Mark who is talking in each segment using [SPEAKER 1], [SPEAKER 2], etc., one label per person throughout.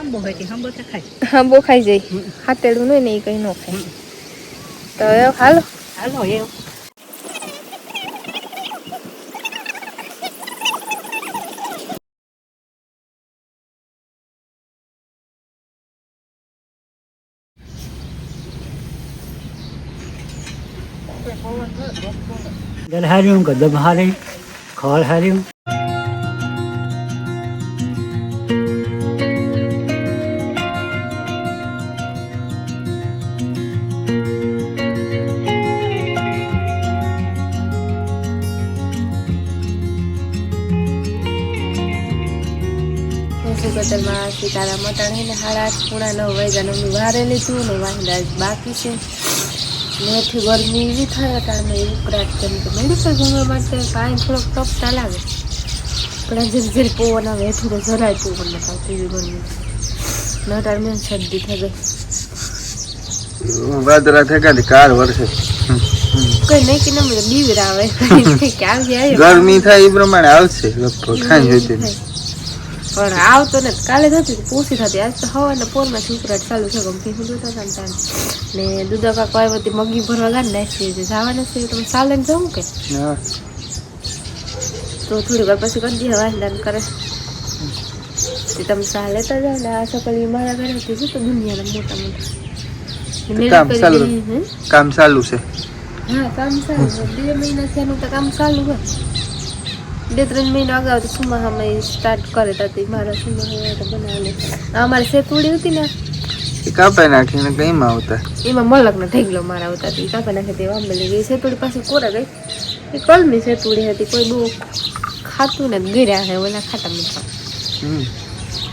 [SPEAKER 1] હાંબો
[SPEAKER 2] ખાઈ જાય. હાતેડું નહીં ને એ કંઈ ન ખાય. તો હાલો.
[SPEAKER 1] હાલો એવું
[SPEAKER 3] જલ હાર્યું ગદબ હારી ખોળ હાર્યું.
[SPEAKER 2] સુગતરમાં સીતારામ મટાણી ને સાડા આઠ પૂણા નવ વાગ્યાનું મેં વારે લીધું ને વાંદા બાકી છે. મેથી ગરમી એવી થાય કારણ મેં ઉકળાટ કેમ કે મેડિકલ જવા માટે કાંઈ થોડોક તપતા લાગે. પણ જેમ જેમ પવન આવે હેઠું તો જરાય પવન ના આવતી એવી ગરમી. નટાણ મેં શરદી થઈ ગઈ
[SPEAKER 4] વાદળા થયા કાર વર્ષે
[SPEAKER 2] કોઈ નહીં કે નંબર બીવર આવે
[SPEAKER 4] ગરમી થાય એ પ્રમાણે આવશે લગભગ ખાઈ હોય તે
[SPEAKER 2] પણ આવતો ને કાલે નથી પૂછી થતી આજ તો હવાના પોરમાં ઉકળાટ ચાલુ છે ગમતી હું જોતા હતા તાને. ને દૂધા કાકા આવ્યો મગી ભરવા ગાડી નાખી છે જવાના છે તમે ચાલે ને જવું કે? તો થોડી વાર પછી કરી દે વાંદા કરે. તે તમે સા લેતા જાઓ ને આ સકલી મારા ઘરે હતી શું તો દુનિયાના મોટા મોટા
[SPEAKER 4] કામ ચાલુ. કામ ચાલુ છે.
[SPEAKER 2] હા કામ ચાલુ બે મહિના થયાનું તો કામ ચાલુ હોય બે ત્રણ મહિના અગાઉ તો સુમાહામાં સ્ટાર્ટ કરે તો તે મારા સુમાહા તો બનાવેલી. આ અમારી સેતુડી હતી ને
[SPEAKER 4] એ કાપાઈ નાખીને કઈમાં આવતા.
[SPEAKER 2] એમાં મલક ને ઢેગલો મારા આવતા હતી. કાપા નાખે તે આંબલી ગઈ. સેતુડી પાસે કોરા ગઈ. એ કલમી સેતુડી હતી. કોઈ બહુ ખાતું ને ગીર્યા હે ઓલા ખાતા મીઠા.
[SPEAKER 4] હમ.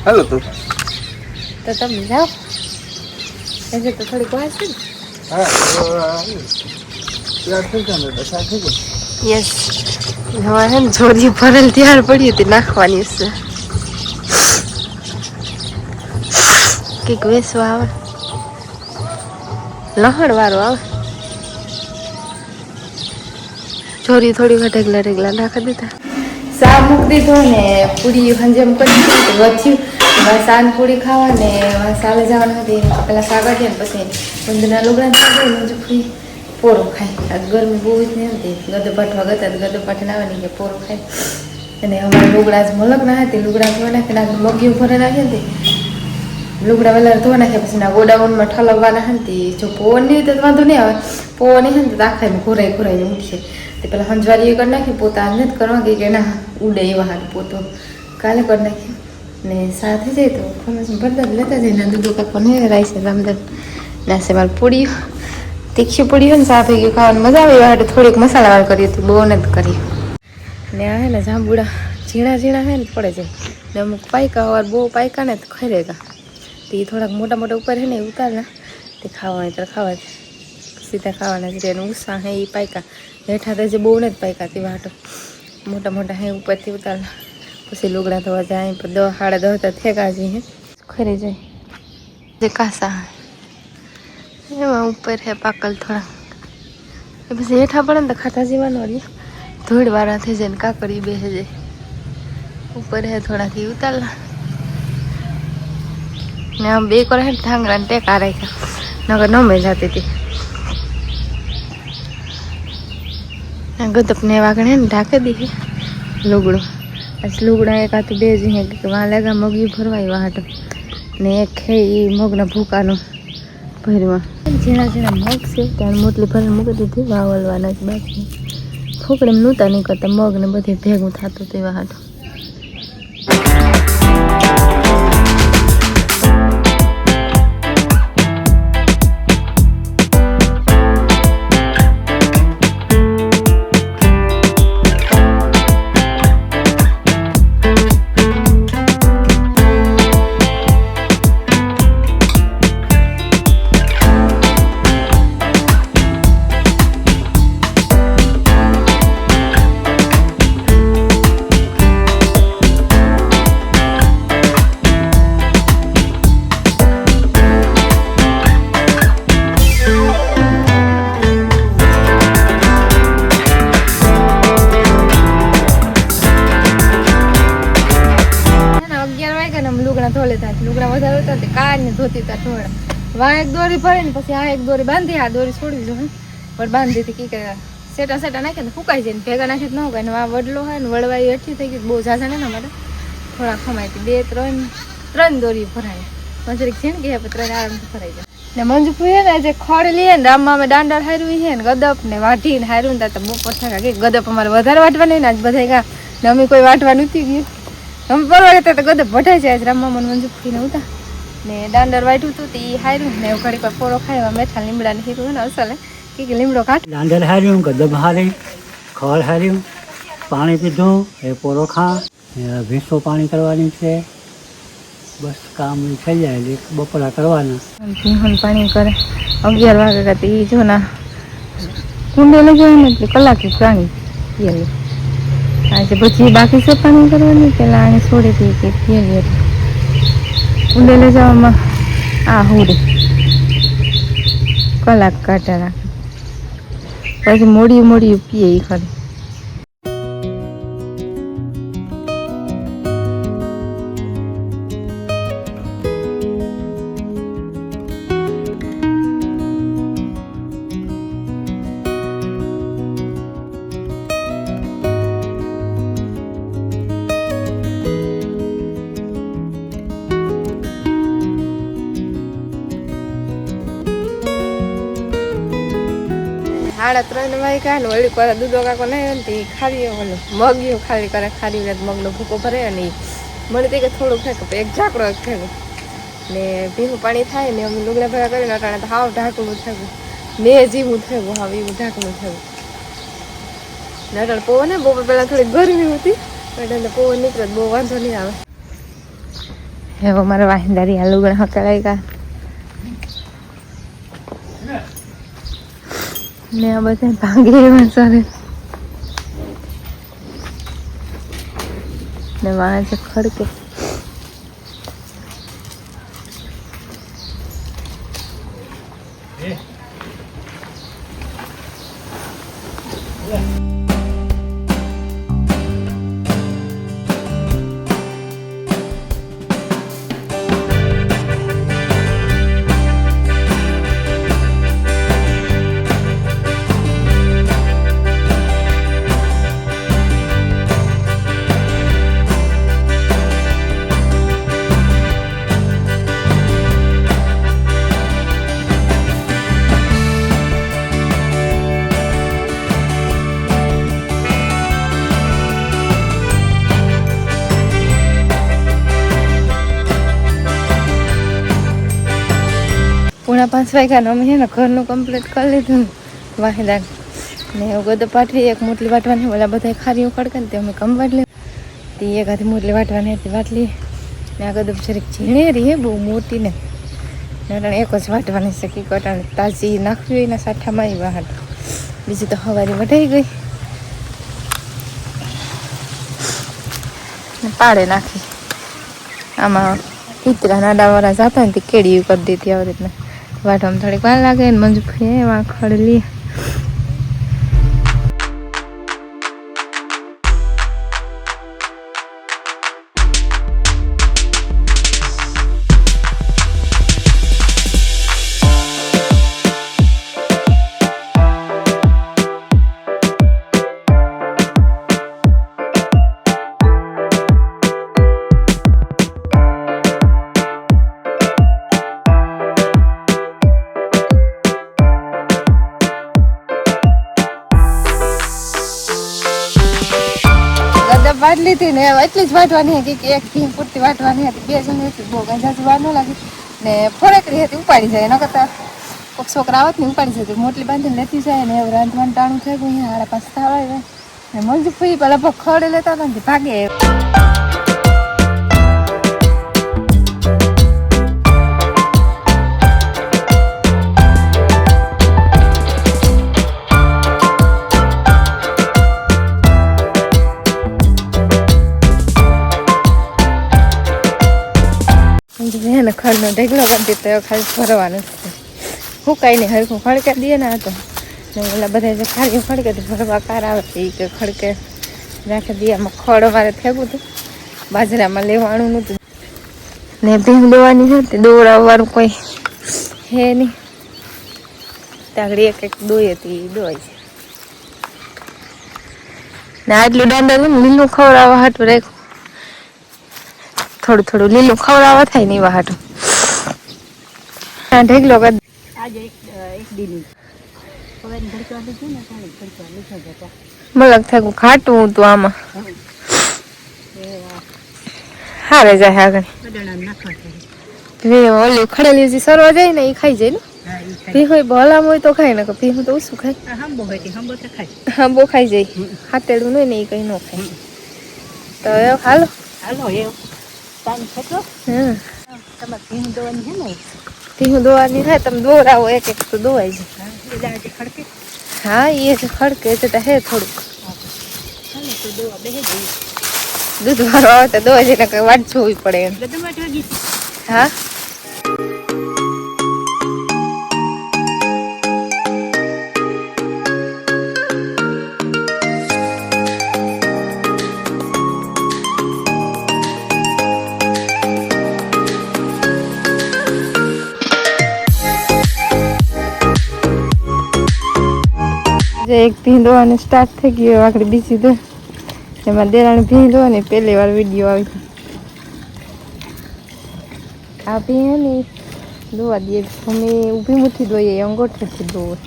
[SPEAKER 4] હાલો તો.
[SPEAKER 2] તો તમે જાઓ. એટલે તો થોડીક વાર છે ને.
[SPEAKER 4] હા થઈ થઈ.
[SPEAKER 2] યસ હવે હે ને જોરી ભરેલ ત્યાર પડી હતી, નાખવાની છે. કંઈક વેસવા આવે. લહણ વાળો આવે. છોરી થોડી વાર ઢગલા ઢગલા નાખી દીધા. સા મૂકી દીધો ને પૂરી હંજેમ કરી વધ્યું બસ સાન પૂરી ખાવા ને સાલે જવાનું હતી. પેલા સાગર છે પછી ઊંધના લુગડા સાગર ને ફૂઈ પોરો ખાય. આ ગરમી બહુ જ નહીં હતી. ગદો પાઠવા ગતા ગદો પાઠ આવવાની કે પોરો ખાય. અને અમારે લુગડા જ મલક ના હતી. લુગડા ધોવા નાખીને આગળ મગી ઉપર નાખી હતી. લુગડા વેલા ધોવા નાખ્યા, પછી ના ગોડાઉનમાં ઠલવવાના હતી જો પવન નહીં તો વાંધો નહીં આવે. પવન નહીં તો આખા આખાને ઘોરાઈ ઘોરાઈને ઉઠીએ તે પેલા હંજવારીએ કરી નાખી પોતા આને જ કરવા કે ના, ઉડે એવા હાલ પોતો. કાલે કરી નાખી ને સાથે જાય તો ફરમાશ ભરતા લેતા જઈને દૂધો કાકો નહીં રાઈસ રામદન ના સેવાલ પૂડી તીખી પડી હોય ને સાફ થઈ ગયું ખાવાની મજા આવે એવા હાટુ થોડીક મસાલાવાળ કરી હતી બહુ નથી કરી. ને આ હે ને જાંબુડા ઝીણા ઝીણા હે ને પડે જાય ને અમુક પાયકા વાર બહુ પાયકા ને તો ખરેગા તો એ થોડાક મોટા મોટા ઉપર હે ને એ ઉતારના. તે ખાવાના હોય તો ખાવા સીધા ખાવાના છે એનું ઉત્સાહ હે એ પાયકા. હેઠા તો જે બહુ નથી પાયકા તે વાટો. મોટા મોટા હે ઉપરથી ઉતારના. પછી લુગડા ધોવા જાય દવા સાડા દવા તો થેકા જઈ ખરી જાય. જે કાસા એમાં ઉપર હે પાકલ થોડા. એ પછી હેઠા પડે ને તો ખાતા જીવાનો રહી ધૂળ વાળા થઈ જાય ને કાકડી બેસે જાય. ઉપર હે થોડાથી ઉતારલા. ને આમ બે કરે ઠાંગરા ને ટેકા રાખ્યા. નગર ન જતી હતી. ગદપ ને વાગણે ને ઢાંકી દીધી લુગડું. પછી લુગડા એક હાથે બે જ વાં લાગા મગી ભરવાય વાટ ને એક હે એ મગના ભૂકાનું. ભરવા ઝીણા ઝીણા મગ છે ત્યાં મોટલી ભરીને મૂકી દીધી, વાવલવાના જ બાકી. ફોકડી નહોતા નહીં કરતા મગ ને બધે ભેગું થતું તેવા હતું એવા ધોલે હતા લુગડા વધારે હતા તે કાર ને ધોતી તા ધોળા. વા એક દોરી ભરે ને પછી આ એક દોરી બાંધી, આ દોરી છોડવી જોઈએ પણ બાંધી હતી કી કે સેટા સેટા નાખે ને ફૂકાઈ જાય ને, ભેગા નાખી તો ન હોય ને, આ વડલો હોય ને વડવાઈ એઠી થઈ ગઈ, બહુ ઝાઝા ને માટે. થોડા હતી, બે, ત્રણ ત્રણ દોરી ભરાય મંજરીક છે ને કે ત્રણ આરામથી ભરાઈ જાય ને હે ને જે ખડ લઈએ ને, રામમાં અમે દાંડા હાર્યું છે ને, ગદપ ને વાઢી ને હાર્યું ને તો બપોર થયા કે ગદપ અમારે વધારે વાટવાની ને, આજ બધા ને અમે કોઈ વાટવા નથી ગયું. અમે પરવા ગયા તો ગદપ ભટાઈ જાય રામમાં મને મંજુફુઈ ને ઉતા ને દાંડર વાટ્યું હતું તે હાર્યું ને ઘડી પર પોરો ખાવા મેઠા લીમડા ને હીરું ને અસલે કે લીમડો કાઢ
[SPEAKER 3] દાંડર હાર્યું ગદબ હારી ખળ હાર્યું પાણી પીધું એ પોરો ખા. ભીસો પાણી કરવાની છે. બસ કામ થઈ જાય એટલે બપોરા કરવાના.
[SPEAKER 2] ભીહન પાણી કરે. અગિયાર વાગે કરતી જો ના કુંડે લઈ જાય ને એટલે કલાકે પાણી પીએ લે આજે પછી બાકી છે કરવાની પેલા આને છોડી દઈએ કે પીએ હતી. ઉડેલે જવામાં આ હુડી. કલાક કાઢા રાખે. પછી મોડી મોડી પીએ એ ખરી. સાડા ત્રણ વાગે કાંઈ ને વળી પર દૂધો કાકો નહીં તે ખારી ઓલું મગ્યું ખાલી કરે, ખારી ને મગનો ભૂકો ભરે અને મને તે કે થોડુંક થાય કે એક ઝાકડો થયું ને ભીનું પાણી થાય ને અમે લુગડા ભેગા કરીને અટાણે તો હાવ ઢાંકણું થયું. ને જીવું થયું હાવ, એવું ઢાંકણું થયું. ને અટાણે ને બપોર પહેલાં થોડી ગરમી હતી એટલે પવન નીકળે તો બહુ વાંધો નહીં આવે. એવો મારા વાહિંદારી આ લુગડા હકલાઈ ગયા. ને આ બધા ભાંગી એવા સરે. ને વાળા છે ખડકે. પૂણા પાંચ વાગ્યા અમે છે ઘરનું કમ્પ્લીટ કરી લીધું ને વાહિદા ને એવું બધું પાઠવી એક મોટલી વાટવાની ઓલા બધા ખારી ખડકે ને તે અમે કમ વાટલી તે એક આધી મોટલી વાટવાની હતી વાટલી ને આ ગદબ જરીક ઝીણેરી હે, બહુ મોટી ને. ને એક જ વાટવાની શકી કે તાજી નાખવી હોય ને સાઠામાં એ બહાર બીજી તો હવારી વઢાઈ ગઈ. પાડે નાખી. આમાં કૂતરા નાડાવાળા જતા ને તે કેડી કરી દીધી આવી રીતના. વાટવામાં થોડીક વાર લાગે ને મંજુ એમાં ખડલી. લીધી ને એટલી જ વાટવાની હતી કે એક ભીમ પૂરતી વાટવાની હતી. બે જણ હતી, બહુ ગંજાથી વાર ન લાગી. ને ફોરેકરી હતી, ઉપાડી જાય. એના કરતાં કોઈક છોકરા આવત ને ઉપાડી જતી મોટલી બાંધીને લેતી જાય ને એવું રાંધવાનું ટાણું થઈ અહીંયા હાડા પાસે થવા ને મંજુ ફઈ પેલા ભખડે ખડે લેતા હતા ને ભાગે. એને ખડનો ઢેકલો કરી દીધો એ ખાલી ભરવાનો ફૂકાઈને હરખું ખડકે દઈએ ને આ તો. ઓલા બધા જે ખાલી ખડકે ભરવા કાર આવે એ કે ખડકે રાખી દઈએ આમાં ખડ અમારે થેગું હતું. બાજરામાં લેવાનું નહોતું. ને ભીંગ દોવાની છે તે દોરાવવાનું કોઈ હે નહીં. તાગડી એક એક દોઈ હતી એ દોય છે. ને આટલું દાંડા લીલું ખવડાવવા હાટું રાખ્યું. થોડું થોડું લીલું ખવડાવવા થાય ને એવા હાટું આ ઢેકલો કરી
[SPEAKER 1] આજે એક એક દીની હવે ઘડકા લીધું ને પાણી ઘડકા લીધા જતા
[SPEAKER 2] મલક થાય ખાટું હતું આમાં. હારે જાય આગળ. ઓલી ખડેલી જે સરવા જાય ને એ ખાઈ જાય ને?
[SPEAKER 1] હા
[SPEAKER 2] ભી હોય ભલામ હોય તો ખાય ને ભી હોય તો ઓછું ખાય.
[SPEAKER 1] હાંબો
[SPEAKER 2] બો ખાઈ જાય. હાથેડું નહીં ને એ કઈ ન ખાય. તો હાલો.
[SPEAKER 1] હાલો એવું ખેતો તમારે ભીંગ દોવાની છે ને?
[SPEAKER 2] ભી દોવાની થાય તમે દોરાવો એક એક તો દોવાય છે
[SPEAKER 1] હા ખડકે?
[SPEAKER 2] હા એ જ ખડકે છે તો હે થોડુંક. દૂધ વાળો આવે તો દોવા જઈને કઈ વાટ જોવી પડે એમ. હા? એક ભીંડો અને સ્ટાર્ટ થઈ ગયો. આગળ બીજી દો. એમાં દેરાણી ભીંડો અને પહેલી વાર વીડિયો આવી આ ભી હે ને દોવા દઈએ. અમે ઊભી મુઠ્ઠી દોઈએ અંગોઠેથી દોવે.